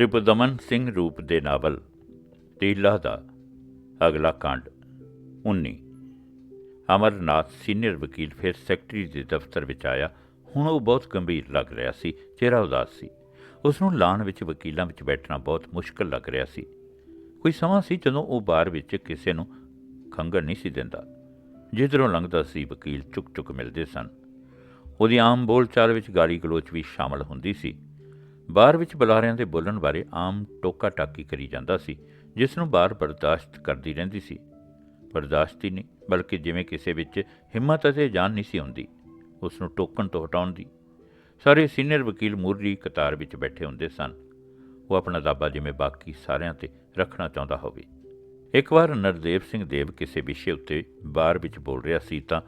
ਰਿਪੁਦਮਨ ਸਿੰਘ ਰੂਪ ਦੇ ਨਾਵਲ, ਤੀਲਾ ਦਾ, ਅਗਲਾ ਕਾਂਡ 19 ਅਮਰਨਾਥ ਸੀਨੀਅਰ ਵਕੀਲ ਫਿਰ ਸੈਕਟਰੀ ਦੇ ਦਫ਼ਤਰ ਵਿੱਚ ਆਇਆ। ਹੁਣ ਉਹ ਬਹੁਤ ਗੰਭੀਰ ਲੱਗ ਰਿਹਾ ਸੀ, ਚਿਹਰਾ ਉਦਾਸ ਸੀ। ਉਸ ਨੂੰ ਲਾਣ ਵਿੱਚ ਵਕੀਲਾਂ ਵਿੱਚ ਬੈਠਣਾ ਬਹੁਤ ਮੁਸ਼ਕਲ ਲੱਗ ਰਿਹਾ ਸੀ। ਕੋਈ ਸਮਾਂ ਸੀ ਜਦੋਂ ਉਹ ਬਾਰ ਵਿੱਚ ਕਿਸੇ ਨੂੰ ਖੰਗਰ ਨਹੀਂ ਸੀ ਦਿੰਦਾ। ਜਿੱਧਰੋਂ ਲੰਘਦਾ ਸੀ, ਵਕੀਲ ਚੁੱਕ-ਚੁੱਕ ਮਿਲਦੇ ਸਨ। ਉਹਦੀ ਆਮ ਬੋਲਚਾਲ ਵਿੱਚ ਗਾਲੀ ਗਲੋਚ ਵੀ ਸ਼ਾਮਲ ਹੁੰਦੀ ਸੀ। ਬਾਹਰ ਵਿੱਚ ਬੁਲਾਰਿਆਂ ਦੇ ਬੋਲਣ ਬਾਰੇ ਆਮ ਟੋਕਾ ਟਾਕੀ ਕਰੀ ਜਾਂਦਾ ਸੀ, ਜਿਸ ਨੂੰ ਬਾਹਰ ਬਰਦਾਸ਼ਤ ਕਰਦੀ ਰਹਿੰਦੀ ਸੀ। ਬਰਦਾਸ਼ਤ ਹੀ ਨਹੀਂ, ਬਲਕਿ ਜਿਵੇਂ ਕਿਸੇ ਵਿੱਚ ਹਿੰਮਤ ਅਤੇ ਜਾਨ ਨਹੀਂ ਸੀ ਹੁੰਦੀ, ਉਸ ਨੂੰ ਟੋਕਣ ਤੋਂ ਹਟਾਉਣ ਦੀ। ਸਾਰੇ ਸੀਨੀਅਰ ਵਕੀਲ ਮੂਰਰੀ ਕਤਾਰ ਵਿੱਚ ਬੈਠੇ ਹੁੰਦੇ ਸਨ। ਉਹ ਆਪਣਾ ਦਾਬਾ ਜਿਵੇਂ ਬਾਕੀ ਸਾਰਿਆਂ ਤੇ ਰੱਖਣਾ ਚਾਹੁੰਦਾ ਹੋਵੇ। ਇੱਕ ਵਾਰ ਨਰਦੇਵ ਸਿੰਘ ਦੇਵ ਕਿਸੇ ਵਿਸ਼ੇ ਉੱਤੇ ਬਾਰ ਵਿੱਚ ਬੋਲ ਰਿਹਾ ਸੀ ਤਾਂ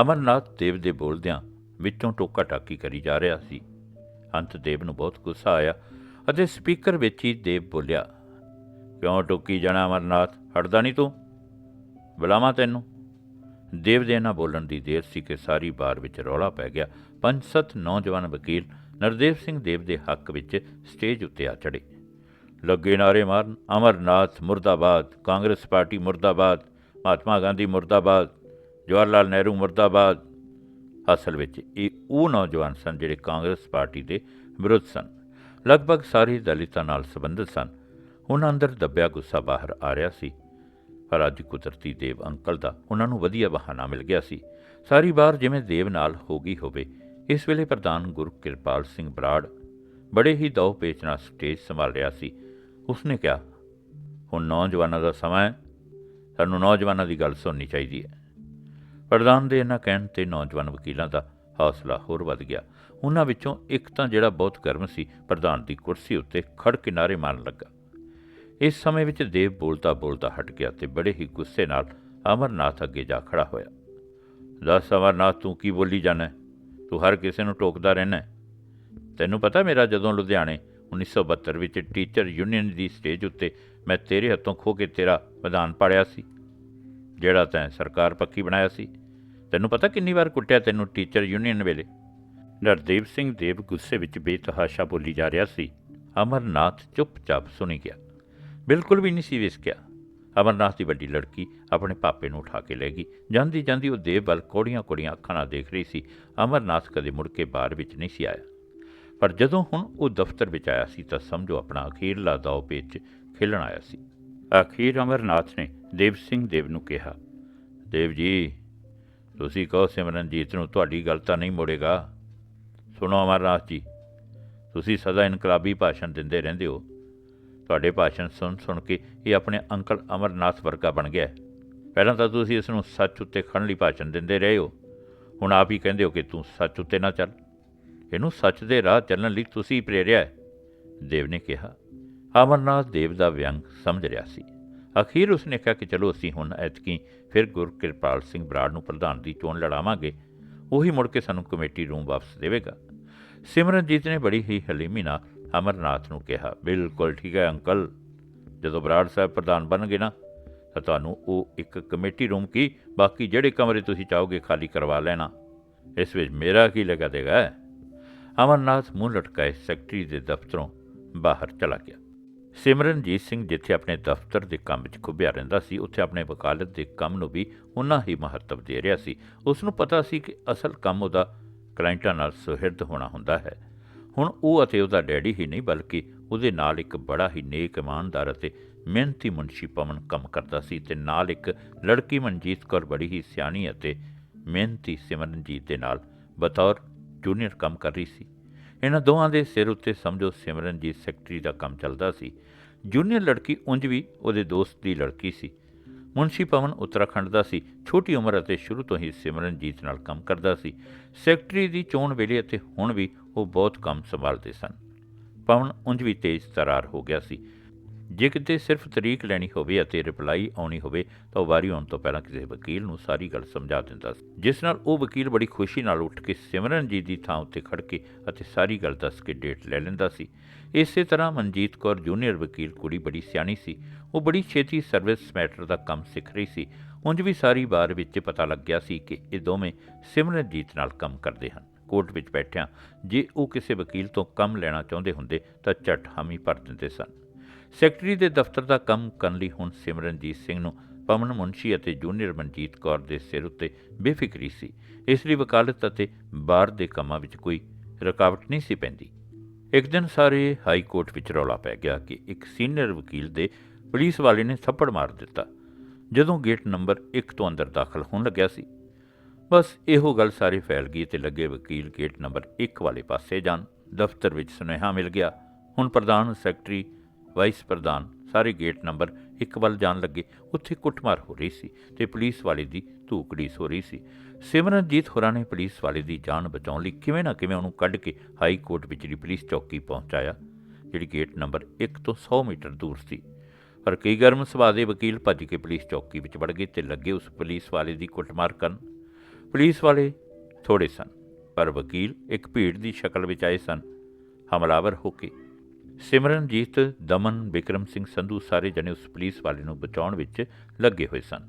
ਅਮਰਨਾਥ ਦੇਵ ਦੇ ਬੋਲਦਿਆਂ ਵਿੱਚੋਂ ਟੋਕਾ ਟਾਕੀ ਕਰੀ ਜਾ ਰਿਹਾ ਸੀ। ਅੰਤ ਦੇਵ ਨੂੰ ਬਹੁਤ ਗੁੱਸਾ ਆਇਆ ਅਤੇ ਸਪੀਕਰ ਵਿੱਚ ਹੀ ਦੇਵ ਬੋਲਿਆ, ਕਿਉਂ ਟੋਕੀ ਜਾਣਾ ਅਮਰਨਾਥ? ਹਟਦਾ ਨਹੀਂ ਤੂੰ? ਬੁਲਾਵਾਂ ਤੈਨੂੰ? ਦੇਵ ਦੇ ਨਾ ਬੋਲਣ ਦੀ ਦੇਰ ਸੀ ਕਿ ਸਾਰੀ ਬਾਰ ਵਿੱਚ ਰੌਲਾ ਪੈ ਗਿਆ। ਪੰਜ ਸੱਤ ਨੌਜਵਾਨ ਵਕੀਲ ਨਰਦੇਵ ਸਿੰਘ ਦੇਵ ਦੇ ਹੱਕ ਵਿੱਚ ਸਟੇਜ ਉੱਤੇ ਆ ਚੜੇ ਲੱਗੇ ਨਾਰੇ ਮਾਰਨ, ਅਮਰਨਾਥ ਮੁਰਦਾਬਾਦ, ਕਾਂਗਰਸ ਪਾਰਟੀ ਮੁਰਦਾਬਾਦ, ਮਹਾਤਮਾ ਗਾਂਧੀ ਮੁਰਦਾਬਾਦ ਜਵਾਹਰ ਲਾਲ ਨਹਿਰੂ ਮੁਰਦਾਬਾਦ ਅਸਲ ਵਿੱਚ। ਇਹ ਉਹ ਨੌਜਵਾਨ ਸਨ ਜਿਹੜੇ ਕਾਂਗਰਸ ਪਾਰਟੀ ਦੇ ਵਿਰੁੱਧ ਸਨ। ਲਗਭਗ ਸਾਰੇ ਦਲਿਤਾਂ ਨਾਲ ਸੰਬੰਧਿਤ ਸਨ। ਉਹਨਾਂ ਅੰਦਰ ਦੱਬਿਆ ਗੁੱਸਾ ਬਾਹਰ ਆ ਰਿਹਾ ਸੀ। ਪਰ ਅੱਜ ਕੁਦਰਤੀ ਦੇਵ ਅੰਕਲ ਦਾ ਉਹਨਾਂ ਨੂੰ ਵਧੀਆ ਬਹਾਨਾ ਮਿਲ ਗਿਆ ਸੀ। ਸਾਰੀ ਵਾਰ ਜਿਵੇਂ ਦੇਵ ਨਾਲ ਹੋ ਗਈ ਹੋਵੇ, ਇਸ ਵੇਲੇ ਪ੍ਰਧਾਨ ਗੁਰੂ ਕਿਰਪਾਲ ਸਿੰਘ ਬਰਾੜ ਬੜੇ ਹੀ ਦੌ ਪੇਚ ਨਾਲ ਸਟੇਜ ਸੰਭਾਲ ਰਿਹਾ ਸੀ। ਉਸਨੇ ਕਿਹਾ, ਹੁਣ ਨੌਜਵਾਨਾਂ ਦਾ ਸਮਾਂ ਹੈ। ਸਾਨੂੰ ਨੌਜਵਾਨਾਂ ਦੀ ਗੱਲ ਸੁਣਨੀ ਚਾਹੀਦੀ ਹੈ। ਪ੍ਰਧਾਨ ਦੇ ਇਹਨਾਂ ਕਹਿਣ ਤੇ ਨੌਜਵਾਨ ਵਕੀਲਾਂ ਦਾ ਹੌਸਲਾ ਹੋਰ ਵੱਧ ਗਿਆ। ਉਹਨਾਂ ਵਿੱਚੋਂ ਇੱਕ ਤਾਂ ਜਿਹੜਾ ਬਹੁਤ ਗਰਮ ਸੀ, ਪ੍ਰਧਾਨ ਦੀ ਕੁਰਸੀ ਉੱਤੇ ਖੜ ਕਿਨਾਰੇ ਮਾਰਨ ਲੱਗਾ। ਇਸ ਸਮੇਂ ਵਿੱਚ ਦੇਵ ਬੋਲਦਾ ਬੋਲਦਾ ਹਟ ਗਿਆ ਤੇ ਬੜੇ ਹੀ ਗੁੱਸੇ ਨਾਲ ਅਮਰਨਾਥ ਅੱਗੇ ਜਾ ਖੜਾ ਹੋਇਆ। ਦੱਸ ਅਮਰਨਾਥ, ਤੂੰ ਕੀ ਬੋਲੀ ਜਾਣਾ ਤੂੰ ਹਰ ਕਿਸੇ ਨੂੰ ਟੋਕਦਾ ਰਹਿਣਾ ਤੈਨੂੰ ਪਤਾ ਮੇਰਾ ਜਦੋਂ ਲੁਧਿਆਣੇ 1972 ਵਿੱਚ ਟੀਚਰ ਯੂਨੀਅਨ ਦੀ ਸਟੇਜ ਉੱਤੇ ਮੈਂ ਤੇਰੇ ਹੱਥੋਂ ਖੋ ਕੇ ਤੇਰਾ ਵਿਧਾਨ ਪਾੜਿਆ ਸੀ, ਜਿਹੜਾ ਤੈਂ ਸਰਕਾਰ ਪੱਕੀ ਬਣਾਇਆ ਸੀ ਤੈਨੂੰ ਪਤਾ ਕਿੰਨੀ ਵਾਰ ਕੁੱਟਿਆ ਤੈਨੂੰ ਟੀਚਰ ਯੂਨੀਅਨ ਵੇਲੇ? ਨਰਦੇਵ ਸਿੰਘ ਦੇਵ ਗੁੱਸੇ ਵਿੱਚ ਬੇਤਹਾਸ਼ਾ ਬੋਲੀ ਜਾ ਰਿਹਾ ਸੀ। ਅਮਰਨਾਥ ਚੁੱਪਚਾਪ ਸੁਣੀ ਗਿਆ। ਬਿਲਕੁਲ ਵੀ ਨਹੀਂ ਸੀ ਵਿਸਕਿਆ ਅਮਰਨਾਥ ਦੀ ਵੱਡੀ ਲੜਕੀ ਆਪਣੇ ਪਾਪੇ ਨੂੰ ਉਠਾ ਕੇ ਲੈ ਗਈ। ਜਾਂਦੀ ਜਾਂਦੀ ਉਹ ਦੇਵ ਵੱਲ ਕੋੜੀਆਂ ਕੋੜੀਆਂ ਅੱਖਾਂ ਨਾਲ ਦੇਖ ਰਹੀ ਸੀ। ਅਮਰਨਾਥ ਕਦੇ ਮੁੜ ਕੇ ਬਾਹਰ ਵਿੱਚ ਨਹੀਂ ਸੀ ਆਇਆ। ਪਰ ਜਦੋਂ ਹੁਣ ਉਹ ਦਫ਼ਤਰ ਵਿੱਚ ਆਇਆ ਸੀ ਤਾਂ ਸਮਝੋ ਆਪਣਾ ਅਖੀਰਲਾ ਦਾਅ ਪੇਚ ਖੇਲਣ ਆਇਆ ਸੀ। ਅਖੀਰ ਅਮਰਨਾਥ ਨੇ ਦੇਵ ਸਿੰਘ ਦੇਵ ਨੂੰ ਕਿਹਾ, ਦੇਵ ਜੀ ਤੁਸੀਂ ਕਹੋ ਸਿਮਰਨਜੀਤ ਨੂੰ, ਤੁਹਾਡੀ ਗੱਲ ਤਾਂ ਨਹੀਂ ਮੋੜੇਗਾ। ਸੁਣੋ ਅਮਰਨਾਥ ਜੀ, ਤੁਸੀਂ ਸਦਾ ਇਨਕਲਾਬੀ ਭਾਸ਼ਣ ਦਿੰਦੇ ਰਹਿੰਦੇ ਹੋ। ਤੁਹਾਡੇ ਭਾਸ਼ਣ ਸੁਣ ਸੁਣ ਕੇ ਇਹ ਆਪਣੇ ਅੰਕਲ ਅਮਰਨਾਥ ਵਰਗਾ ਬਣ ਗਿਆ ਪਹਿਲਾਂ ਤਾਂ ਤੁਸੀਂ ਇਸ ਨੂੰ ਸੱਚ ਉੱਤੇ ਖੜਨ ਲਈ ਭਾਸ਼ਣ ਦਿੰਦੇ ਰਹੇ ਹੋ। ਹੁਣ ਆਪ ਹੀ ਕਹਿੰਦੇ ਹੋ ਕਿ ਤੂੰ ਸੱਚ ਉੱਤੇ ਨਾ ਚੱਲ। ਇਹਨੂੰ ਸੱਚ ਦੇ ਰਾਹ ਚੱਲਣ ਲਈ ਤੁਸੀਂ ਪ੍ਰੇਰਿਆ ਦੇਵ ਨੇ ਕਿਹਾ, ਅਮਰਨਾਥ ਦੇਵ ਦਾ ਵਿਅੰਗ ਸਮਝ ਰਿਹਾ ਸੀ। ਅਖੀਰ ਉਸਨੇ ਕਿਹਾ ਕਿ ਚਲੋ ਅਸੀਂ ਹੁਣ ਐਤਕੀ ਫਿਰ ਗੁਰਕਿਰਪਾਲ ਸਿੰਘ ਬਰਾੜ ਨੂੰ ਪ੍ਰਧਾਨ ਦੀ ਚੋਣ ਲੜਾਵਾਂਗੇ, ਉਹੀ ਮੁੜ ਕੇ ਸਾਨੂੰ ਕਮੇਟੀ ਰੂਮ ਵਾਪਸ ਦੇਵੇਗਾ। ਸਿਮਰਨਜੀਤ ਨੇ ਬੜੀ ਹੀ ਹਲੀਮੀ ਨਾਲ ਅਮਰਨਾਥ ਨੂੰ ਕਿਹਾ, ਬਿਲਕੁਲ ਠੀਕ ਹੈ ਅੰਕਲ, ਜਦੋਂ ਬਰਾੜ ਸਾਹਿਬ ਪ੍ਰਧਾਨ ਬਣਨਗੇ ਨਾ, ਤਾਂ ਤੁਹਾਨੂੰ ਉਹ ਇੱਕ ਕਮੇਟੀ ਰੂਮ ਕੀ, ਬਾਕੀ ਜਿਹੜੇ ਕਮਰੇ ਤੁਸੀਂ ਚਾਹੋਗੇ ਖਾਲੀ ਕਰਵਾ ਲੈਣਾ। ਇਸ ਵਿੱਚ ਮੇਰਾ ਕੀ ਲਗਾ ਦੇਗਾ ਅਮਰਨਾਥ ਮੂੰਹ ਲਟਕਾਏ ਸੈਕਟਰੀ ਦੇ ਦਫ਼ਤਰੋਂ ਬਾਹਰ ਚਲਾ ਗਿਆ। ਸਿਮਰਨਜੀਤ ਸਿੰਘ ਜਿੱਥੇ ਆਪਣੇ ਦਫ਼ਤਰ ਦੇ ਕੰਮ ਵਿੱਚ ਖੁੱਭਿਆ ਰਹਿੰਦਾ ਸੀ, ਉੱਥੇ ਆਪਣੇ ਵਕਾਲਤ ਦੇ ਕੰਮ ਨੂੰ ਵੀ ਉਨਾ ਹੀ ਮਹੱਤਵ ਦੇ ਰਿਹਾ ਸੀ। ਉਸ ਨੂੰ ਪਤਾ ਸੀ ਕਿ ਅਸਲ ਕੰਮ ਉਹਦਾ ਕਲਾਇੰਟਾਂ ਨਾਲ ਸੁਹਿਰਦ ਹੋਣਾ ਹੁੰਦਾ ਹੈ। ਹੁਣ ਉਹ ਅਤੇ ਉਹਦਾ ਡੈਡੀ ਹੀ ਨਹੀਂ, ਬਲਕਿ ਉਹਦੇ ਨਾਲ ਇੱਕ ਬੜਾ ਹੀ ਨੇਕ ਇਮਾਨਦਾਰ ਅਤੇ ਮਿਹਨਤੀ ਮੁਨਸ਼ੀ ਪਵਨ ਕੰਮ ਕਰਦਾ ਸੀ ਤੇ ਨਾਲ ਇੱਕ ਲੜਕੀ ਮਨਜੀਤ ਕੌਰ ਬੜੀ ਹੀ ਸਿਆਣੀ ਅਤੇ ਮਿਹਨਤੀ ਸਿਮਰਨਜੀਤ ਦੇ ਨਾਲ ਬਤੌਰ ਜੂਨੀਅਰ ਕੰਮ ਕਰ ਰਹੀ ਸੀ। ਇਹਨਾਂ ਦੋਹਾਂ ਦੇ ਸਿਰ ਉੱਤੇ ਸਮਝੋ ਸਿਮਰਨਜੀਤ ਸੈਕਟਰੀ ਦਾ ਕੰਮ ਚੱਲਦਾ ਸੀ। ਜੂਨੀਅਰ ਲੜਕੀ ਉਂਝ ਵੀ ਉਹਦੇ ਦੋਸਤ ਦੀ ਲੜਕੀ ਸੀ। ਮੁਨਸ਼ੀ ਪਵਨ ਉੱਤਰਾਖੰਡ ਦਾ ਸੀ। ਛੋਟੀ ਉਮਰ ਅਤੇ ਸ਼ੁਰੂ ਤੋਂ ਹੀ ਸਿਮਰਨਜੀਤ ਨਾਲ ਕੰਮ ਕਰਦਾ ਸੀ। ਸੈਕਟਰੀ ਦੀ ਚੋਣ ਵੇਲੇ ਅਤੇ ਹੁਣ ਵੀ ਉਹ ਬਹੁਤ ਕੰਮ ਸੰਭਾਲਦੇ ਸਨ। ਪਵਨ ਉਂਝ ਵੀ ਤੇਜ਼ ਤਰਾਰ ਹੋ ਗਿਆ ਸੀ। ਜੇ ਕਿਤੇ ਸਿਰਫ ਤਰੀਕ ਲੈਣੀ ਹੋਵੇ ਅਤੇ ਰਿਪਲਾਈ ਆਉਣੀ ਹੋਵੇ, ਤਾਂ ਉਹ ਵਾਰੀ ਆਉਣ ਤੋਂ ਪਹਿਲਾਂ ਕਿਸੇ ਵਕੀਲ ਨੂੰ ਸਾਰੀ ਗੱਲ ਸਮਝਾ ਦਿੰਦਾ ਸੀ, ਜਿਸ ਨਾਲ ਉਹ ਵਕੀਲ ਬੜੀ ਖੁਸ਼ੀ ਨਾਲ ਉੱਠ ਕੇ ਸਿਮਰਨਜੀਤ ਦੀ ਥਾਂ ਉੱਤੇ ਖੜ ਕੇ ਅਤੇ ਸਾਰੀ ਗੱਲ ਦੱਸ ਕੇ ਡੇਟ ਲੈ ਲੈਂਦਾ ਸੀ। ਇਸੇ ਤਰ੍ਹਾਂ ਮਨਜੀਤ ਕੌਰ ਜੂਨੀਅਰ ਵਕੀਲ ਕੁੜੀ ਬੜੀ ਸਿਆਣੀ ਸੀ। ਉਹ ਬੜੀ ਛੇਤੀ ਸਰਵਿਸ ਮੈਟਰ ਦਾ ਕੰਮ ਸਿੱਖ ਰਹੀ ਸੀ। ਉਂਝ ਵੀ ਸਾਰੀ ਬਾਰ ਵਿੱਚ ਪਤਾ ਲੱਗ ਗਿਆ ਸੀ ਕਿ ਇਹ ਦੋਵੇਂ ਸਿਮਰਨਜੀਤ ਨਾਲ ਕੰਮ ਕਰਦੇ ਹਨ। ਕੋਰਟ ਵਿੱਚ ਬੈਠਿਆਂ ਜੇ ਉਹ ਕਿਸੇ ਵਕੀਲ ਤੋਂ ਕੰਮ ਲੈਣਾ ਚਾਹੁੰਦੇ ਹੁੰਦੇ ਤਾਂ ਝੱਟ ਹਾਮੀ ਭਰ ਦਿੰਦੇ ਸਨ। ਸੈਕਟਰੀ ਦੇ ਦਫ਼ਤਰ ਦਾ ਕੰਮ ਕਰਨ ਲਈ ਹੁਣ ਸਿਮਰਨਜੀਤ ਸਿੰਘ ਨੂੰ ਪਵਨ ਮੁੰਸ਼ੀ ਅਤੇ ਜੂਨੀਅਰ ਮਨਜੀਤ ਕੌਰ ਦੇ ਸਿਰ ਉੱਤੇ ਬੇਫਿਕਰੀ ਸੀ। ਇਸ ਲਈ ਵਕਾਲਤ ਅਤੇ ਬਾਹਰ ਦੇ ਕੰਮਾਂ ਵਿੱਚ ਕੋਈ ਰੁਕਾਵਟ ਨਹੀਂ ਸੀ ਪੈਂਦੀ। ਇੱਕ ਦਿਨ ਸਾਰੇ ਹਾਈ ਕੋਰਟ ਵਿੱਚ ਰੌਲਾ ਪੈ ਗਿਆ ਕਿ ਇੱਕ ਸੀਨੀਅਰ ਵਕੀਲ ਦੇ ਪੁਲਿਸ ਵਾਲੇ ਨੇ ਥੱਪੜ ਮਾਰ ਦਿੱਤਾ, ਜਦੋਂ ਗੇਟ ਨੰਬਰ 1 ਤੋਂ ਅੰਦਰ ਦਾਖਲ ਹੋਣ ਲੱਗਿਆ ਸੀ। ਬਸ ਇਹੋ ਗੱਲ ਸਾਰੀ ਫੈਲ ਗਈ ਤੇ ਲੱਗੇ ਵਕੀਲ ਗੇਟ ਨੰਬਰ 1 ਵਾਲੇ ਪਾਸੇ ਜਾਣ। ਦਫ਼ਤਰ ਵਿੱਚ ਸੁਨੇਹਾ ਮਿਲ ਗਿਆ। ਹੁਣ ਪ੍ਰਧਾਨ ਸੈਕਟਰੀ ਵਾਈਸ ਪ੍ਰਧਾਨ, ਸਾਰੇ ਗੇਟ ਨੰਬਰ ਇੱਕ ਵੱਲ ਜਾਣ ਲੱਗੇ। ਉੱਥੇ ਕੁੱਟਮਾਰ ਹੋ ਰਹੀ ਸੀ ਤੇ ਪੁਲਿਸ ਵਾਲੇ ਦੀ ਧੂਕੜੀਸ ਹੋ ਰਹੀ ਸੀ। ਸਿਮਰਨਜੀਤ ਹੋਰਾਂ ਨੇ ਪੁਲਿਸ ਵਾਲੇ ਦੀ ਜਾਨ ਬਚਾਉਣ ਲਈ ਕਿਵੇਂ ਨਾ ਕਿਵੇਂ ਉਹਨੂੰ ਕੱਢ ਕੇ ਹਾਈ ਕੋਰਟ ਵਿਚਲੀ ਪੁਲਿਸ ਚੌਕੀ ਪਹੁੰਚਾਇਆ, ਜਿਹੜੀ ਗੇਟ ਨੰਬਰ 1 ਤੋਂ 100 ਮੀਟਰ ਦੂਰ ਸੀ। ਪਰ ਕਈ ਗਰਮ ਸੁਭਾਅ ਦੇ ਵਕੀਲ ਭੱਜ ਕੇ ਪੁਲਿਸ ਚੌਕੀ ਵਿੱਚ ਵੜ ਗਏ ਤੇ ਲੱਗੇ ਉਸ ਪੁਲਿਸ ਵਾਲੇ ਦੀ ਕੁੱਟਮਾਰ ਕਰਨ। ਪੁਲਿਸ ਵਾਲੇ ਥੋੜੇ ਸਨ, ਪਰ ਵਕੀਲ ਇੱਕ ਭੀੜ ਦੀ ਸ਼ਕਲ ਵਿੱਚ ਆਏ ਸਨ। ਹਮਲਾਵਰ ਹੋ ਕੇ ਸਿਮਰਨਜੀਤ, ਦਮਨ, ਵਿਕਰਮ ਸਿੰਘ ਸੰਧੂ ਸਾਰੇ ਜਣੇ ਉਸ ਪੁਲਿਸ ਵਾਲੇ ਨੂੰ ਬਚਾਉਣ ਵਿੱਚ ਲੱਗੇ ਹੋਏ ਸਨ।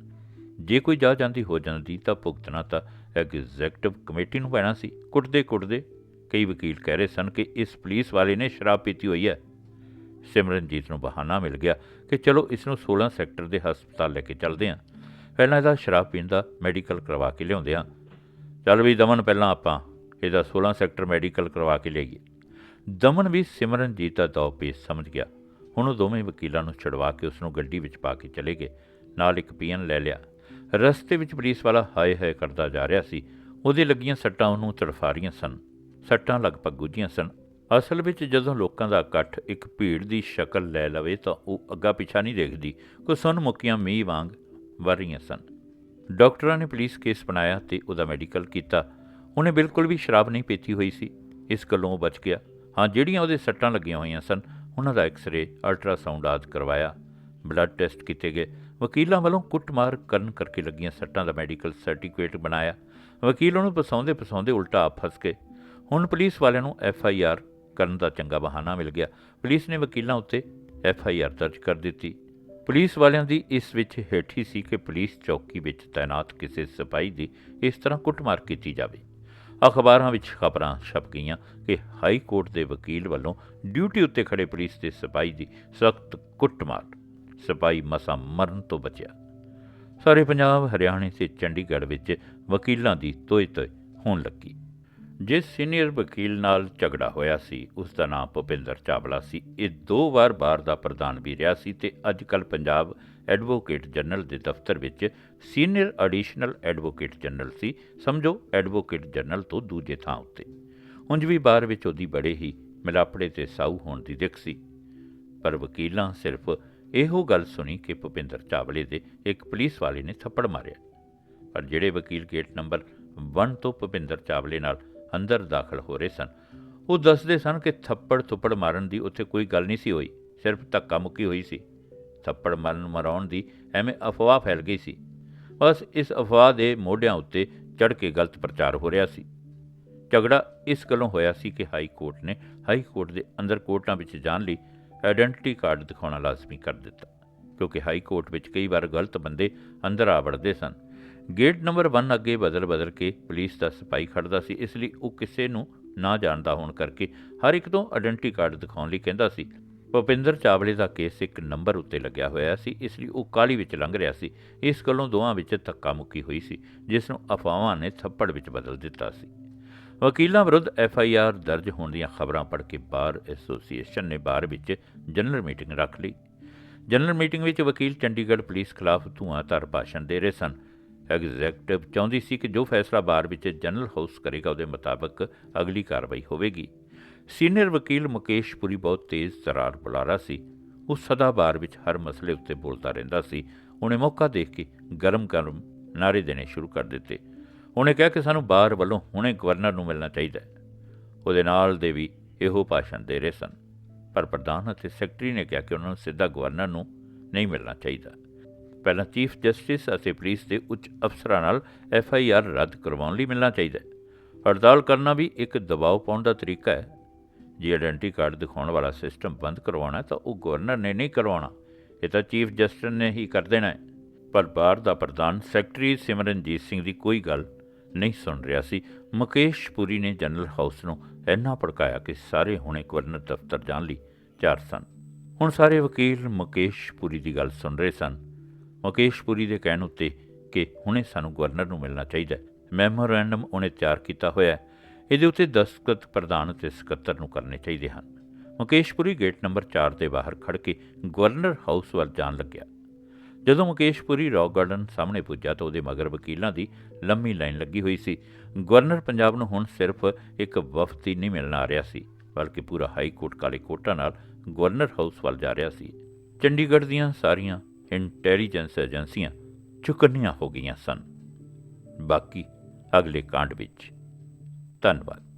ਜੇ ਕੋਈ ਜਾ ਜਾਂਦੀ ਹੋ ਜਾਂਦੀ ਤਾਂ ਭੁਗਤਣਾ ਤਾਂ ਐਗਜ਼ੈਕਟਿਵ ਕਮੇਟੀ ਨੂੰ ਪੈਣਾ ਸੀ। ਕੁੱਟਦੇ ਕੁੱਟਦੇ ਕਈ ਵਕੀਲ ਕਹਿ ਰਹੇ ਸਨ ਕਿ ਇਸ ਪੁਲਿਸ ਵਾਲੇ ਨੇ ਸ਼ਰਾਬ ਪੀਤੀ ਹੋਈ ਹੈ। ਸਿਮਰਨਜੀਤ ਨੂੰ ਬਹਾਨਾ ਮਿਲ ਗਿਆ ਕਿ ਚਲੋ ਇਸ ਨੂੰ 16 ਸੈਕਟਰ ਦੇ ਹਸਪਤਾਲ ਲੈ ਕੇ ਚੱਲਦੇ ਹਾਂ। ਪਹਿਲਾਂ ਇਹਦਾ ਸ਼ਰਾਬ ਪੀਣ ਦਾ ਮੈਡੀਕਲ ਕਰਵਾ ਕੇ ਲਿਆਉਂਦੇ ਹਾਂ। ਚੱਲ ਵੀ ਦਮਨ, ਪਹਿਲਾਂ ਆਪਾਂ ਇਹਦਾ 16 ਸੈਕਟਰ ਮੈਡੀਕਲ ਕਰਵਾ ਕੇ ਲਿਆਈਏ। ਦਮਨ ਵੀ ਸਿਮਰਨਜੀਤ ਦਾ ਦੌ ਪੇਸ਼ ਸਮਝ ਗਿਆ। ਹੁਣ ਉਹ ਦੋਵੇਂ ਵਕੀਲਾਂ ਨੂੰ ਛਡਵਾ ਕੇ ਉਸ ਨੂੰ ਗੱਡੀ ਵਿੱਚ ਪਾ ਕੇ ਚਲੇ ਗਏ। ਨਾਲ ਇੱਕ ਪੀਐਨ ਲੈ ਲਿਆ। ਰਸਤੇ ਵਿੱਚ ਪੁਲਿਸ ਵਾਲਾ ਹਾਏ ਹਾਏ ਕਰਦਾ ਜਾ ਰਿਹਾ ਸੀ। ਉਹਦੇ ਲੱਗੀਆਂ ਸੱਟਾਂ ਉਹਨੂੰ ਤੜਫਾ ਰਹੀਆਂ ਸਨ। ਸੱਟਾਂ ਲਗਭਗ ਗੁੱਝੀਆਂ ਸਨ। ਅਸਲ ਵਿੱਚ ਜਦੋਂ ਲੋਕਾਂ ਦਾ ਇਕੱਠ ਇੱਕ ਭੀੜ ਦੀ ਸ਼ਕਲ ਲੈ ਲਵੇ ਤਾਂ ਉਹ ਅੱਗਾ ਪਿਛਾ ਨਹੀਂ ਦੇਖਦੀ। ਕੋ ਸੁਨ ਮੁੱਕੀਆਂ ਮੀਂਹ ਵਾਂਗ ਵਰ ਰਹੀਆਂ ਸਨ। ਡਾਕਟਰਾਂ ਨੇ ਪੁਲਿਸ ਕੇਸ ਬਣਾਇਆ ਤੇ ਉਹਦਾ ਮੈਡੀਕਲ ਕੀਤਾ। ਉਹਨੇ ਬਿਲਕੁਲ ਵੀ ਸ਼ਰਾਬ ਨਹੀਂ ਪੀਤੀ ਹੋਈ ਸੀ। ਇਸ ਗੱਲੋਂ ਉਹ ਬਚ ਗਿਆ। ਹਾਂ, ਜਿਹੜੀਆਂ ਉਹਦੇ ਸੱਟਾਂ ਲੱਗੀਆਂ ਹੋਈਆਂ ਸਨ, ਉਹਨਾਂ ਦਾ ਐਕਸ-ਰੇ ਅਲਟਰਾਸਾਊਂਡ ਆਦਿ ਕਰਵਾਇਆ। ਬਲੱਡ ਟੈਸਟ ਕੀਤੇ ਗਏ। ਵਕੀਲਾਂ ਵੱਲੋਂ ਕੁੱਟਮਾਰ ਕਰਨ ਕਰਕੇ ਲੱਗੀਆਂ ਸੱਟਾਂ ਦਾ ਮੈਡੀਕਲ ਸਰਟੀਫਿਕੇਟ ਬਣਾਇਆ। ਵਕੀਲ ਉਹਨੂੰ ਪਸਾਉਂਦੇ ਪਸਾਉਂਦੇ ਉਲਟਾ ਆਪ ਫਸ ਗਏ। ਹੁਣ ਪੁਲਿਸ ਵਾਲਿਆਂ ਨੂੰ ਐਫ ਆਈ ਆਰ ਕਰਨ ਦਾ ਚੰਗਾ ਬਹਾਨਾ ਮਿਲ ਗਿਆ। ਪੁਲਿਸ ਨੇ ਵਕੀਲਾਂ ਉੱਤੇ ਐਫ ਆਈ ਆਰ ਦਰਜ ਕਰ ਦਿੱਤੀ। ਪੁਲਿਸ ਵਾਲਿਆਂ ਦੀ ਇਸ ਵਿੱਚ ਹੇਠੀ ਸੀ ਕਿ ਪੁਲਿਸ ਚੌਕੀ ਵਿੱਚ ਤਾਇਨਾਤ ਕਿਸੇ ਸਿਪਾਹੀ ਦੀ ਇਸ ਤਰ੍ਹਾਂ ਕੁੱਟਮਾਰ ਕੀਤੀ ਜਾਵੇ। ਅਖਬਾਰਾਂ ਵਿੱਚ ਖਬਰਾਂ ਛਪ ਗਈਆਂ ਕਿ ਹਾਈ ਕੋਰਟ ਦੇ ਵਕੀਲ ਵੱਲੋਂ ਡਿਊਟੀ ਉੱਤੇ ਖੜੇ ਪੁਲਿਸ ਦੇ ਸਿਪਾਹੀ ਦੀ ਸਖਤ ਕੁੱਟਮਾਰ, ਸਿਪਾਹੀ ਮਸਾ ਮਰਨ ਤੋਂ ਬਚਿਆ। ਸਾਰੇ ਪੰਜਾਬ, ਹਰਿਆਣੇ ਤੇ ਚੰਡੀਗੜ੍ਹ ਵਿੱਚ ਵਕੀਲਾਂ ਦੀ ਤੋਏ ਤੋਏ ਹੋਣ ਲੱਗੀ। ਜਿਸ ਸੀਨੀਅਰ ਵਕੀਲ ਨਾਲ ਝਗੜਾ ਹੋਇਆ ਸੀ ਉਸ ਦਾ ਨਾਮ ਭੁਪਿੰਦਰ ਚਾਵਲਾ ਸੀ। ਇਹ ਦੋ ਵਾਰ ਬਾਰ ਦਾ ਪ੍ਰਧਾਨ ਵੀ ਰਿਹਾ ਸੀ ਤੇ ਅੱਜ ਕੱਲ ਪੰਜਾਬ ਐਡਵੋਕੇਟ ਜਨਰਲ ਦੇ ਦਫ਼ਤਰ ਵਿੱਚ ਸੀਨੀਅਰ ਐਡੀਸ਼ਨਲ ਐਡਵੋਕੇਟ ਜਨਰਲ ਸੀ। ਸਮਝੋ, ਐਡਵੋਕੇਟ ਜਨਰਲ ਤੋਂ ਦੂਜੇ ਥਾਂ ਉੱਤੇ। ਉਂਝ ਵੀ ਬਾਹਰ ਵਿੱਚ ਉਹਦੀ ਬੜੇ ਹੀ ਮਿਲਾਪੜੇ ਤੇ ਸਾਊ ਹੋਣ ਦੀ ਦਿੱਖ ਸੀ। ਪਰ ਵਕੀਲਾਂ ਸਿਰਫ ਇਹੋ ਗੱਲ ਸੁਣੀ ਕਿ ਭੁਪਿੰਦਰ ਚਾਵਲੇ ਦੇ ਇੱਕ ਪੁਲਿਸ ਵਾਲੇ ਨੇ ਥੱਪੜ ਮਾਰਿਆ। ਪਰ ਜਿਹੜੇ ਵਕੀਲ ਗੇਟ ਨੰਬਰ 1 ਤੋਂ ਭੁਪਿੰਦਰ ਚਾਵਲੇ ਨਾਲ ਅੰਦਰ ਦਾਖਲ ਹੋ ਰਹੇ ਸਨ। ਉਹ ਦੱਸਦੇ ਸਨ ਕਿ ਥੱਪੜ ਥੁੱਪੜ ਮਾਰਨ ਦੀ ਉੱਥੇ ਕੋਈ ਗੱਲ ਨਹੀਂ ਸੀ ਹੋਈ, ਸਿਰਫ ਧੱਕਾ ਮੁੱਕੀ ਹੋਈ ਸੀ। ਥੱਪੜ ਮਾਰਨ ਮਰਾਉਣ ਦੀ ਐਵੇਂ ਅਫਵਾਹ ਫੈਲ ਗਈ ਸੀ। ਬਸ ਇਸ ਅਫਵਾਹ ਦੇ ਮੋਢਿਆਂ ਉੱਤੇ ਚੜ ਕੇ ਗਲਤ ਪ੍ਰਚਾਰ ਹੋ ਰਿਹਾ ਸੀ। ਝਗੜਾ ਇਸ ਗੱਲੋਂ ਹੋਇਆ ਸੀ ਕਿ ਹਾਈ ਕੋਰਟ ਨੇ ਹਾਈ ਕੋਰਟ ਦੇ ਅੰਦਰ ਕੋਰਟਾਂ ਵਿੱਚ ਜਾਣ ਲਈ ਆਇਡੈਂਟੀਟੀ ਕਾਰਡ ਦਿਖਾਉਣਾ ਲਾਜ਼ਮੀ ਕਰ ਦਿੱਤਾ, ਕਿਉਂਕਿ ਹਾਈ ਕੋਰਟ ਵਿੱਚ ਕਈ ਵਾਰ ਗਲਤ ਬੰਦੇ ਅੰਦਰ ਆ ਵੜਦੇ ਸਨ। ਗੇਟ ਨੰਬਰ 1 ਅੱਗੇ ਬਦਲ-ਬਦਲ ਕੇ ਪੁਲਿਸ ਦਾ ਸਿਪਾਹੀ ਖੜਦਾ ਸੀ, ਇਸ ਲਈ ਉਹ ਕਿਸੇ ਨੂੰ ਨਾ ਜਾਣਦਾ ਹੋਣ ਕਰਕੇ ਹਰ ਇੱਕ ਤੋਂ ਆਇਡੈਂਟੀ ਕਾਰਡ ਦਿਖਾਉਣ ਲਈ ਕਹਿੰਦਾ ਸੀ। ਭੁਪਿੰਦਰ ਚਾਵਲੇ ਦਾ ਕੇਸ ਇੱਕ ਨੰਬਰ ਉੱਤੇ ਲੱਗਿਆ ਹੋਇਆ ਸੀ, ਇਸ ਲਈ ਉਹ ਕਾਲੀ ਵਿੱਚ ਲੰਘ ਰਿਹਾ ਸੀ। ਇਸ ਗੱਲੋਂ ਦੋਵਾਂ ਵਿੱਚ ਧੱਕਾ ਮੁੱਕੀ ਹੋਈ ਸੀ, ਜਿਸ ਨੂੰ ਅਫਵਾਹਾਂ ਨੇ ਥੱਪੜ ਵਿੱਚ ਬਦਲ ਦਿੱਤਾ ਸੀ। ਵਕੀਲਾਂ ਵਿਰੁੱਧ ਐਫ ਆਈ ਆਰ ਦਰਜ ਹੋਣ ਦੀਆਂ ਖਬਰਾਂ ਪੜ੍ਹ ਕੇ ਬਾਰ ਐਸੋਸੀਏਸ਼ਨ ਨੇ ਬਾਰ ਵਿੱਚ ਜਨਰਲ ਮੀਟਿੰਗ ਰੱਖ ਲਈ। ਜਨਰਲ ਮੀਟਿੰਗ ਵਿੱਚ ਵਕੀਲ ਚੰਡੀਗੜ੍ਹ ਪੁਲਿਸ ਖਿਲਾਫ ਧੂਆਂਧਾਰ ਭਾਸ਼ਣ ਦੇ ਰਹੇ ਸਨ। ਐਗਜ਼ੈਕਟਿਵ ਚਾਹੁੰਦੀ ਸੀ ਕਿ ਜੋ ਫੈਸਲਾ ਬਾਰ ਵਿੱਚ ਜਨਰਲ ਹਾਊਸ ਕਰੇਗਾ, ਉਹਦੇ ਮੁਤਾਬਕ ਅਗਲੀ ਕਾਰਵਾਈ ਹੋਵੇਗੀ। ਸੀਨੀਅਰ ਵਕੀਲ ਮੁਕੇਸ਼ ਪੁਰੀ ਬਹੁਤ ਤੇਜ਼ ਤਰਾਰ ਬੁਲਾਰਾ ਸੀ। ਉਹ ਸਦਾ ਬਾਰ ਵਿੱਚ ਹਰ ਮਸਲੇ ਉੱਤੇ ਬੋਲਦਾ ਰਹਿੰਦਾ ਸੀ। ਉਹਨੇ ਮੌਕਾ ਦੇਖ ਕੇ ਗਰਮ-ਗਰਮ ਨਾਰੇ ਦੇਣੇ ਸ਼ੁਰੂ ਕਰ ਦਿੱਤੇ। ਉਹਨੇ ਕਿਹਾ ਕਿ ਸਾਨੂੰ ਬਾਰ ਵੱਲੋਂ ਹੁਣੇ ਗਵਰਨਰ ਨੂੰ ਮਿਲਣਾ ਚਾਹੀਦਾ ਹੈ। ਉਹਦੇ ਨਾਲ ਦੇ ਵੀ ਇਹੋ ਭਾਸ਼ਣ ਦੇ ਰਹੇ ਸਨ। ਪਰ ਪ੍ਰਧਾਨ ਅਤੇ ਸੈਕਟਰੀ ਨੇ ਕਿਹਾ ਕਿ ਉਹਨਾਂ ਨੂੰ ਸਿੱਧਾ ਗਵਰਨਰ ਨੂੰ ਨਹੀਂ ਮਿਲਣਾ ਚਾਹੀਦਾ। ਪਹਿਲਾਂ ਚੀਫ ਜਸਟਿਸ ਅਤੇ ਪੁਲਿਸ ਦੇ ਉੱਚ ਅਫਸਰਾਂ ਨਾਲ ਐਫ ਆਈ ਆਰ ਰੱਦ ਕਰਵਾਉਣ ਲਈ ਮਿਲਣਾ ਚਾਹੀਦਾ ਹੈ। ਹੜਤਾਲ ਕਰਨਾ ਵੀ ਇੱਕ ਦਬਾਅ ਪਾਉਣ ਦਾ ਤਰੀਕਾ ਹੈ। ਜੇ ਆਇਡੈਂਟੀ ਕਾਰਡ ਦਿਖਾਉਣ ਵਾਲਾ ਸਿਸਟਮ ਬੰਦ ਕਰਵਾਉਣਾ ਤਾਂ ਉਹ ਗਵਰਨਰ ਨੇ ਨਹੀਂ ਕਰਵਾਉਣਾ। ਇਹ ਤਾਂ ਚੀਫ ਜਸਟਿਸ ਨੇ ਹੀ ਕਰ ਦੇਣਾ ਹੈ। ਪਰ ਬਾਹਰ ਦਾ ਪ੍ਰਧਾਨ ਸੈਕਟਰੀ ਸਿਮਰਨਜੀਤ ਸਿੰਘ ਦੀ ਕੋਈ ਗੱਲ ਨਹੀਂ ਸੁਣ ਰਿਹਾ ਸੀ। ਮੁਕੇਸ਼ ਪੁਰੀ ਨੇ ਜਨਰਲ ਹਾਊਸ ਨੂੰ ਇੰਨਾ ਭੜਕਾਇਆ ਕਿ ਸਾਰੇ ਹੁਣੇ ਗਵਰਨਰ ਦਫ਼ਤਰ ਜਾਣ ਲਈ ਤਿਆਰ ਸਨ। ਹੁਣ ਸਾਰੇ ਵਕੀਲ ਮੁਕੇਸ਼ ਪੁਰੀ ਦੀ ਗੱਲ ਸੁਣ ਰਹੇ ਸਨ। ਮੁਕੇਸ਼ ਪੁਰੀ ਦੇ ਕਹਿਣ ਉੱਤੇ ਕਿ ਹੁਣੇ ਸਾਨੂੰ ਗਵਰਨਰ ਨੂੰ ਮਿਲਣਾ ਚਾਹੀਦਾ ਹੈ। ਮੈਮੋਰੈਂਡਮ ਉਹਨੇ ਤਿਆਰ ਕੀਤਾ ਹੋਇਆ ਹੈ। ਇਹਦੇ ਉੱਤੇ ਦਸਤਖਤ ਪ੍ਰਧਾਨ ਅਤੇ ਸਕੱਤਰ ਨੂੰ ਕਰਨੇ ਚਾਹੀਦੇ ਹਨ। ਮੁਕੇਸ਼ ਪੁਰੀ ਗੇਟ ਨੰਬਰ 4 ਦੇ ਬਾਹਰ ਖੜ ਕੇ ਗਵਰਨਰ ਹਾਊਸ ਵੱਲ ਜਾਣ ਲੱਗਿਆ। ਜਦੋਂ ਮੁਕੇਸ਼ ਪੁਰੀ ਰੌਕ ਗਾਰਡਨ ਸਾਹਮਣੇ ਪੁੱਜਾ ਤਾਂ ਉਹਦੇ ਮਗਰ ਵਕੀਲਾਂ ਦੀ ਲੰਮੀ ਲਾਈਨ ਲੱਗੀ ਹੋਈ ਸੀ। ਗਵਰਨਰ ਪੰਜਾਬ ਨੂੰ ਹੁਣ ਸਿਰਫ ਇੱਕ ਵਫਦ ਹੀ ਨਹੀਂ ਮਿਲਣ ਆ ਰਿਹਾ ਸੀ, ਬਲਕਿ ਪੂਰਾ ਹਾਈ ਕੋਰਟ ਕਾਲੇ ਕੋਟਾਂ ਨਾਲ ਗਵਰਨਰ ਹਾਊਸ ਵੱਲ ਜਾ ਰਿਹਾ ਸੀ। ਚੰਡੀਗੜ੍ਹ ਦੀਆਂ ਸਾਰੀਆਂ ਇੰਟੈਲੀਜੈਂਸ ਏਜੰਸੀਆਂ ਚੁਕੰਨੀਆਂ ਹੋ ਗਈਆਂ ਸਨ। ਬਾਕੀ ਅਗਲੇ ਕਾਂਡ ਵਿੱਚ। ਧੰਨਵਾਦ।